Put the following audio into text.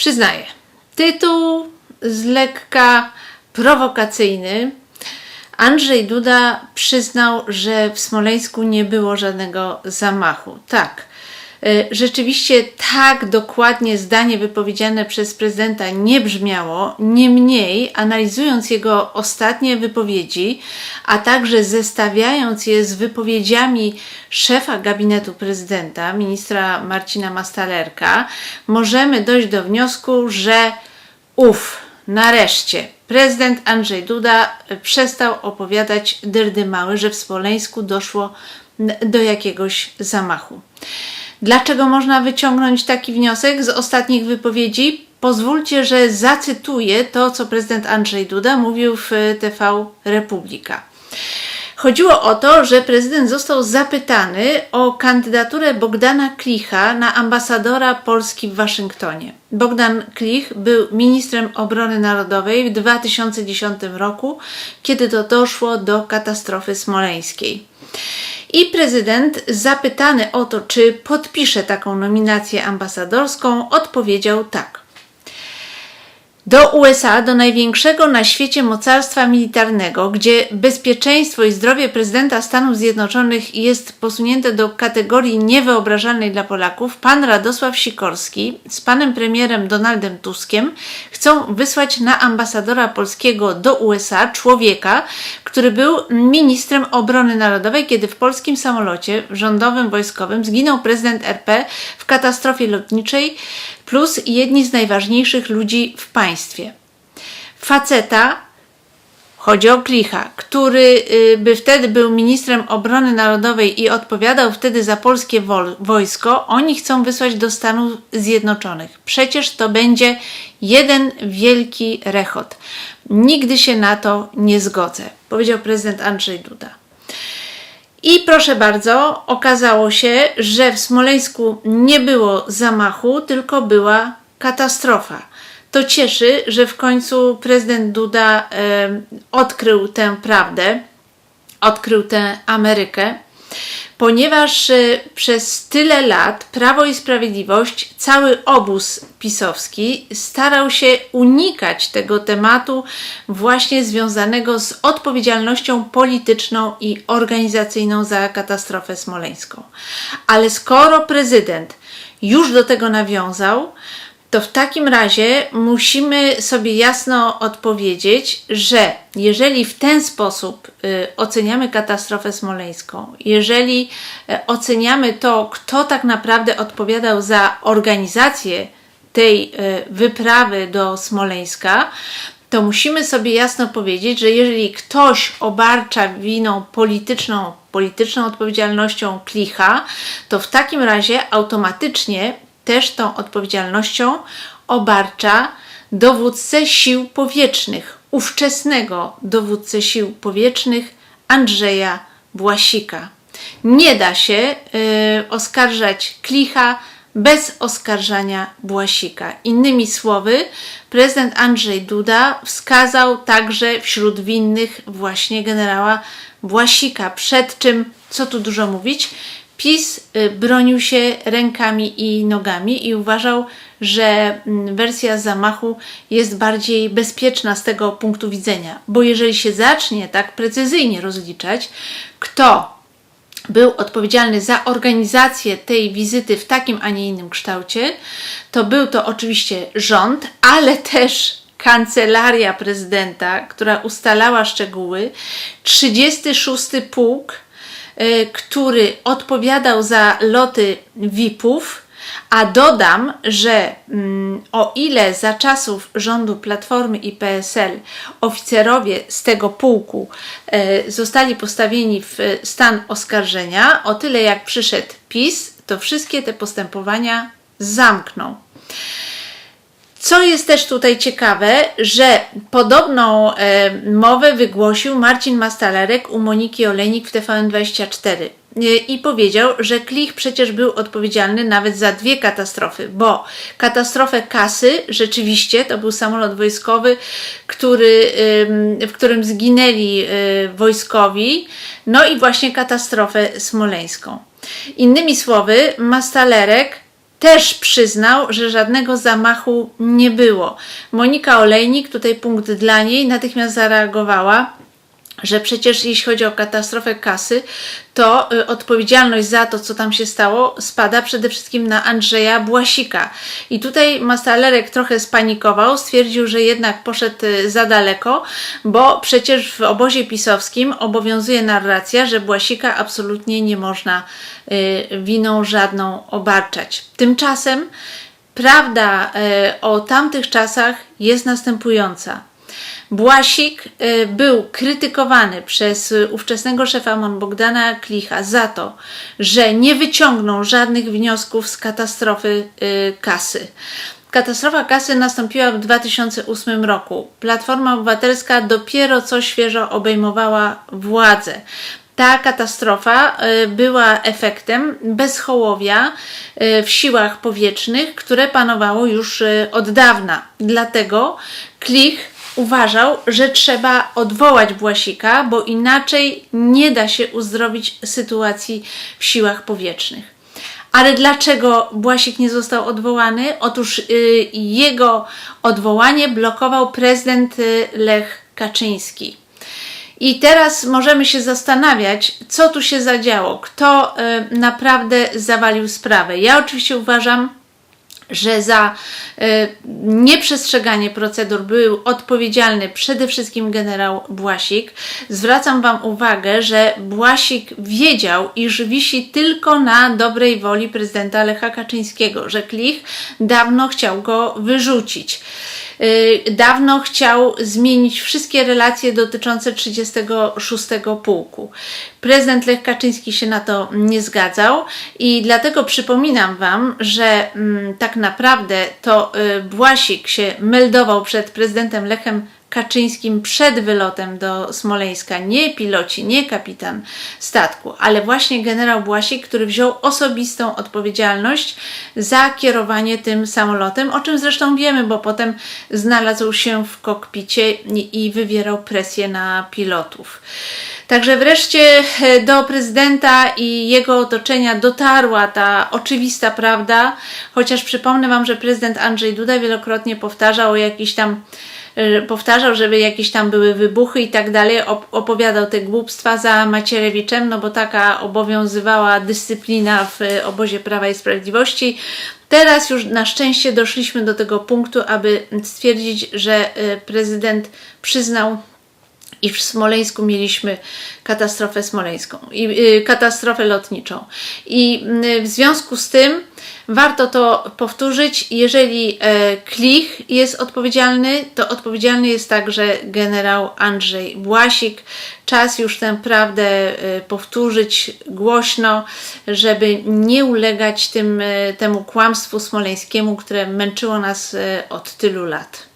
Przyznaję, tytuł z lekka prowokacyjny. Andrzej Duda przyznał, że w Smoleńsku nie było żadnego zamachu. Tak, rzeczywiście tak dokładnie zdanie wypowiedziane przez prezydenta nie brzmiało. Niemniej, analizując jego ostatnie wypowiedzi, a także zestawiając je z wypowiedziami szefa gabinetu prezydenta, ministra Marcina Mastalerka, możemy dojść do wniosku, że Uf, nareszcie prezydent Andrzej Duda przestał opowiadać dyrdymały, że w Smoleńsku doszło do jakiegoś zamachu. Dlaczego można wyciągnąć taki wniosek z ostatnich wypowiedzi? Pozwólcie, że zacytuję to, co prezydent Andrzej Duda mówił w TV Republika. Chodziło o to, że prezydent został zapytany o kandydaturę Bogdana Klicha na ambasadora Polski w Waszyngtonie. Bogdan Klich był ministrem obrony narodowej w 2010 roku, kiedy to doszło do katastrofy smoleńskiej. I prezydent, zapytany o to, czy podpisze taką nominację ambasadorską, odpowiedział tak. Do USA, do największego na świecie mocarstwa militarnego, gdzie bezpieczeństwo i zdrowie prezydenta Stanów Zjednoczonych jest posunięte do kategorii niewyobrażalnej dla Polaków, pan Radosław Sikorski z panem premierem Donaldem Tuskiem chcą wysłać na ambasadora polskiego do USA człowieka, który był ministrem obrony narodowej, kiedy w polskim samolocie rządowym wojskowym zginął prezydent RP w katastrofie lotniczej, plus jedni z najważniejszych ludzi w państwie. Faceta, chodzi o Klicha, który y, by wtedy był ministrem obrony narodowej i odpowiadał wtedy za polskie wojsko, oni chcą wysłać do Stanów Zjednoczonych. Przecież to będzie jeden wielki rechot. Nigdy się na to nie zgodzę, powiedział prezydent Andrzej Duda. I proszę bardzo, okazało się, że w Smoleńsku nie było zamachu, tylko była katastrofa. To cieszy, że w końcu prezydent Duda em, odkrył tę prawdę, odkrył tę Amerykę, ponieważ e, przez tyle lat Prawo i Sprawiedliwość, cały obóz pisowski starał się unikać tego tematu właśnie związanego z odpowiedzialnością polityczną i organizacyjną za katastrofę smoleńską. Ale skoro prezydent już do tego nawiązał, to w takim razie musimy sobie jasno odpowiedzieć, że jeżeli w ten sposób y, oceniamy katastrofę smoleńską, jeżeli y, oceniamy to, kto tak naprawdę odpowiadał za organizację tej y, wyprawy do Smoleńska, to musimy sobie jasno powiedzieć, że jeżeli ktoś obarcza winą polityczną, polityczną odpowiedzialnością klicha, to w takim razie automatycznie też tą odpowiedzialnością obarcza dowódcę sił powietrznych, ówczesnego dowódcę sił powietrznych Andrzeja Błasika. Nie da się y, oskarżać Klicha bez oskarżania Błasika. Innymi słowy, prezydent Andrzej Duda wskazał także wśród winnych właśnie generała Błasika, przed czym, co tu dużo mówić, PiS y, bronił się rękami i nogami i uważał, że mm, wersja zamachu jest bardziej bezpieczna z tego punktu widzenia. Bo jeżeli się zacznie tak precyzyjnie rozliczać, kto był odpowiedzialny za organizację tej wizyty w takim, a nie innym kształcie, to był to oczywiście rząd, ale też kancelaria prezydenta, która ustalała szczegóły, 36 pułk, który odpowiadał za loty VIP-ów, a dodam, że mm, o ile za czasów rządu Platformy i PSL oficerowie z tego pułku e, zostali postawieni w e, stan oskarżenia, o tyle jak przyszedł PiS, to wszystkie te postępowania zamknął. Co jest też tutaj ciekawe, że podobną e, mowę wygłosił Marcin Mastalerek u Moniki Olejnik w TVN24 e, i powiedział, że Klich przecież był odpowiedzialny nawet za dwie katastrofy, bo katastrofę Kasy rzeczywiście to był samolot wojskowy, który, w którym zginęli y, wojskowi, no i właśnie katastrofę smoleńską. Innymi słowy, Mastalerek też przyznał, że żadnego zamachu nie było. Monika Olejnik, tutaj punkt dla niej, natychmiast zareagowała że przecież jeśli chodzi o katastrofę kasy, to y, odpowiedzialność za to, co tam się stało, spada przede wszystkim na Andrzeja Błasika. I tutaj Mastalerek trochę spanikował, stwierdził, że jednak poszedł y, za daleko, bo przecież w obozie pisowskim obowiązuje narracja, że Błasika absolutnie nie można y, winą żadną obarczać. Tymczasem prawda o tamtych czasach jest następująca. Błasik y, był krytykowany przez y, ówczesnego szefa MON Bogdana Klicha za to, że nie wyciągnął żadnych wniosków z katastrofy y, kasy. Katastrofa kasy nastąpiła w 2008 roku. Platforma Obywatelska dopiero co świeżo obejmowała władzę. Ta katastrofa była efektem bezchołowia y, w siłach powietrznych, które panowało już od dawna. Dlatego Klich uważał, że trzeba odwołać Błasika, bo inaczej nie da się uzdrowić sytuacji w siłach powietrznych. Ale dlaczego Błasik nie został odwołany? Otóż y, jego odwołanie blokował prezydent y, Lech Kaczyński. I teraz możemy się zastanawiać, co tu się zadziało, kto y, naprawdę zawalił sprawę. Ja oczywiście uważam, że za e, nieprzestrzeganie procedur był odpowiedzialny przede wszystkim generał Błasik. Zwracam Wam uwagę, że Błasik wiedział, iż wisi tylko na dobrej woli prezydenta Lecha Kaczyńskiego, że Klich dawno chciał go wyrzucić. Y, dawno chciał zmienić wszystkie relacje dotyczące 36 pułku. Prezydent Lech Kaczyński się na to nie zgadzał i dlatego przypominam Wam, że mm, tak naprawdę to y, Błasik się meldował przed prezydentem Lechem Kaczyńskim przed wylotem do Smoleńska nie piloci, nie kapitan statku, ale właśnie generał Błasik, który wziął osobistą odpowiedzialność za kierowanie tym samolotem, o czym zresztą wiemy, bo potem znalazł się w kokpicie i, wywierał presję na pilotów. Także wreszcie e, do prezydenta i jego otoczenia dotarła ta oczywista prawda, chociaż przypomnę Wam, że prezydent Andrzej Duda wielokrotnie powtarzał o jakiś tam powtarzał, żeby jakieś tam były wybuchy i tak dalej, opowiadał te głupstwa za Macierewiczem, no bo taka obowiązywała dyscyplina w y, obozie Prawa i Sprawiedliwości. Teraz już na szczęście doszliśmy do tego punktu, aby stwierdzić, że y, prezydent przyznał i w Smoleńsku mieliśmy katastrofę smoleńską i y, katastrofę lotniczą. I y, w związku z tym warto to powtórzyć. Jeżeli e, Klich jest odpowiedzialny, to odpowiedzialny jest także generał Andrzej Błasik. Czas już tę prawdę e, powtórzyć głośno, żeby nie ulegać tym, e, temu kłamstwu smoleńskiemu, które męczyło nas od tylu lat.